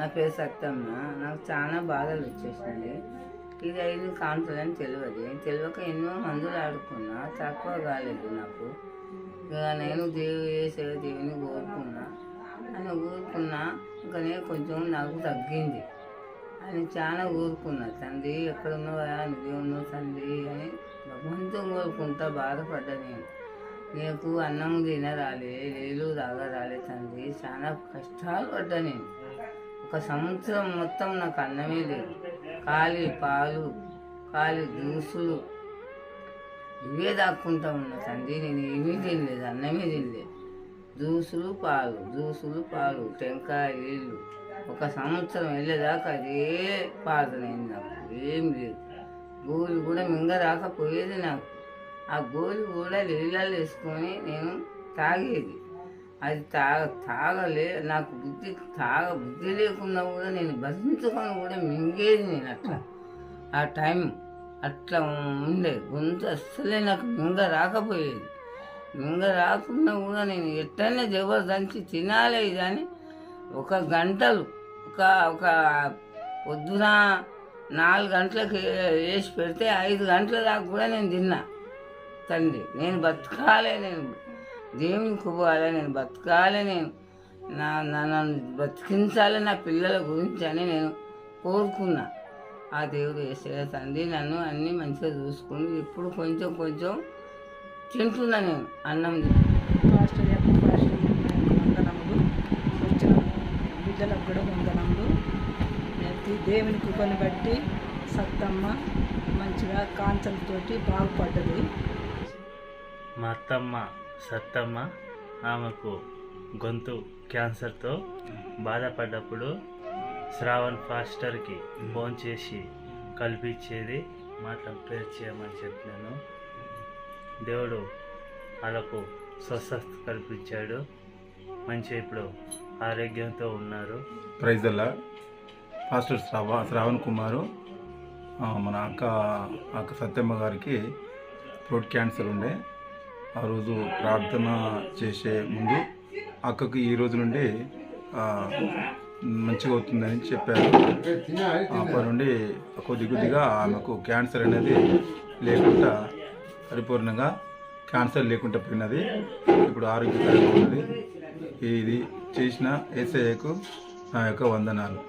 నా పేరు సత్యమ్మ నాకు చాలా బాధలు వచ్చేసింది ఇది ఐదు కాన్సులని తెలియదు. తెలియక ఎన్నో మందులు ఆడుకున్నా తక్కువ కాలేదు నాకు. ఇక నేను దేవు చేసే దేవుని కోరుకున్నా. అని ఊరుకున్నా ఇంకా నేను కొంచెం నాకు తగ్గింది. అని చాలా ఊరుకున్నా. తండ్రి ఎక్కడ ఉన్నావా? నువ్వే ఉన్నావు తండ్రి అని భగవంతం కోరుకుంటా బాధపడ్డా నేను. నీకు అన్నం తినరాలే నీళ్ళు తాగరాలే తండ్రి. చాలా కష్టాలు పడ్డా నేను. ఒక సంవత్సరం మొత్తం నాకు అన్నమే లేదు. ఖాళీ పాలు ఖాళీ జ్యూసులు. ఇవే దాక్కుంటా ఉన్నా తండ్రి నేను ఏమీ తినలేదు అన్నమే తినలేదు. జ్యూసులు పాలు జ్యూసులు పాలు టెంకాయ నీళ్ళు ఒక సంవత్సరం వెళ్ళేదాకా అదే పాదనైంది నాకు. ఏం లేదు. గోలు కూడా మింగరాకపోయేది నాకు. ఆ గోలు కూడా నీళ్ళలో వేసుకొని నేను తాగేది. అది తాగ తాగలే నాకు బుద్ధి తాగ బుద్ధి లేకున్నా కూడా నేను భరించుకొని కూడా మింగేది నేను అట్లా. ఆ టైం అట్లా ఉండే గొంతు అస్సలే నాకు మింగ రాకపోయేది. మింగ రాకున్నా కూడా నేను ఎట్టనే జబర్దంచి తినాలి కానీ ఒక గంటలు ఒక ఒక పొద్దున నాలుగు గంటలకు వేసి పెడితే ఐదు గంటల దాకా కూడా నేను తిన్నా. తండ్రి నేను బతకాలి నేను. దేవునికి పోవాలి నేను బతకాలి నేను నా నన్ను బతికించాలి నా పిల్లల గురించి అని నేను కోరుకున్నా. ఆ దేవుడు వేసే తండ్రి నన్ను అన్నీ మంచిగా చూసుకుని ఇప్పుడు కొంచెం కొంచెం తింటున్నా నేను అన్నం బిడ్డలకు కూడా వందనములు. దేవుని కృపను బట్టి సత్తమ్మ మంచిగా కాంచలతోటి బాగుపడ్డది. మా అత్తమ్మ సత్తమ్మ ఆమెకు గొంతు క్యాన్సర్తో బాధపడ్డప్పుడు శ్రావణ్ ఫాస్టర్కి ఫోన్ చేసి కల్పించేది మాత్రం ప్రేర్ చేయమని చెప్పినాను. దేవుడు వాళ్ళకు స్వస్థత కల్పించాడు. మంచి ఇప్పుడు ఆరోగ్యంతో ఉన్నారు. ప్రైజ్ ఫాస్టర్ పాస్టర్ శ్రావ శ్రావణ్ కుమారు మన అక్క అక్క సత్యమ్మ గారికి థ్రోట్ క్యాన్సర్ ఉండే. ఆ రోజు ప్రార్థన చేసే ముందు అక్కకు ఈ రోజు నుండి మంచిగా అవుతుందని చెప్పారు. అప్పటి నుండి కొద్ది కొద్దిగా ఆమెకు క్యాన్సర్ అనేది లేకుండా పరిపూర్ణంగా క్యాన్సర్ లేకుండా పోయినది. ఇప్పుడు ఆరోగ్యకరంగా ఉన్నది. ఇది చేసిన ఏసఐకు నా యొక్క వందనాలు.